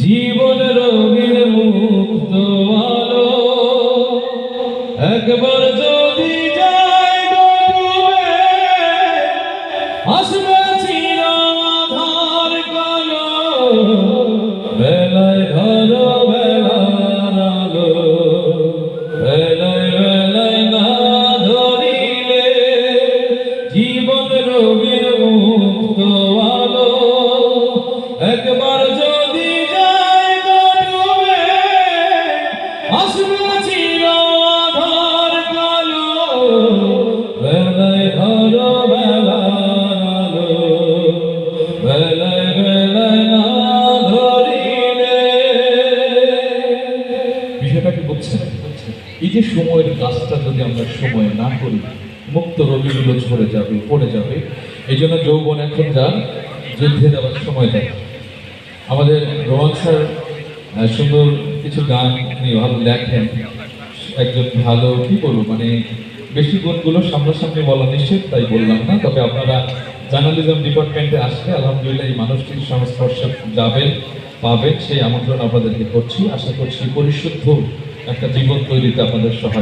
জীবন রোগের মুক্ত আলো। একবার যদি যায় ডুবে আসবে চির আধার কালো। এই যে সময়ের কাজটা যদি আমরা সময় না করি, মুক্ত রবিগুলো ঝরে যাবে, পড়ে যাবে, এই জন্য যৌবন এখন যান যুদ্ধে যাওয়ার সময় দেয়। আমাদের রোহন স্যার সুন্দর কিছু গান উনি ভালো দেখেন একজন ভালো, কি বলব মানে বেশি গুণগুলো সামনাসামনি বলা নিষেধ, তাই বললাম না। তবে আপনারা জার্নালিজম ডিপার্টমেন্টে আসলে আলহামদুলিল্লাহ এই মানুষটির সংস্পর্শে যাবেন, পাবেন, সেই আমন্ত্রণ আপনাদেরকে করছি। আশা করছি পরিশুদ্ধ একটা জীবন তৈরিতে আপনাদের সহায়